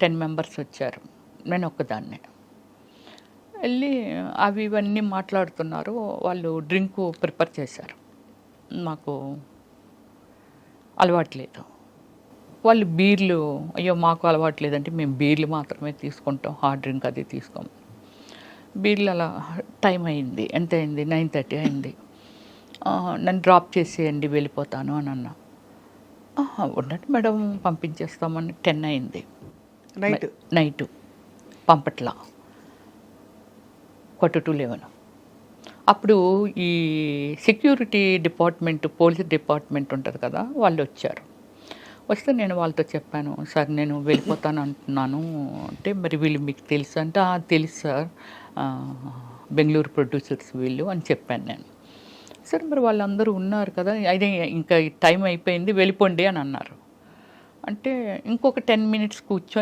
Ten members వచ్చారు. నేను ఒక్కదాన్నే. వెళ్ళి అవి ఇవన్నీ మాట్లాడుతున్నారు. వాళ్ళు డ్రింక్ ప్రిపేర్ చేశారు. మాకు అలవాట్లేదు వాళ్ళు బీర్లు అయ్యో మాకు అలవాట్లేదంటే మేము బీర్లు మాత్రమే తీసుకుంటాం. హార్డ్ డ్రింక్ అది తీసుకోము బీర్లు అలా టైం అయింది. ఎంత అయింది? నైన్ థర్టీ అయింది. నన్ను డ్రాప్ చేసేయండి వెళ్ళిపోతాను అని అన్నా. ఉండండి మేడం పంపించేస్తామని టెన్ అయింది. నైట్ నైటు పంపట్ల. కొట్టు టు లెవెన్ అప్పుడు ఈ సెక్యూరిటీ డిపార్ట్మెంట్ పోలీస్ డిపార్ట్మెంట్ ఉంటుంది కదా వాళ్ళు వచ్చారు. వస్తే నేను వాళ్ళతో చెప్పాను సార్ నేను వెళ్ళిపోతాను అంటున్నాను. అంటే మరి వీళ్ళు మీకు తెలుసు? అంటే తెలుసు సార్. బెంగళూరు ప్రొడ్యూసర్స్ వీళ్ళు అని చెప్పాను నేను. సార్ మరి వాళ్ళందరూ ఉన్నారు కదా అయితే ఇంకా టైం అయిపోయింది వెళ్ళిపోండి అని అన్నారు. అంటే ఇంకొక టెన్ మినిట్స్ కూర్చొని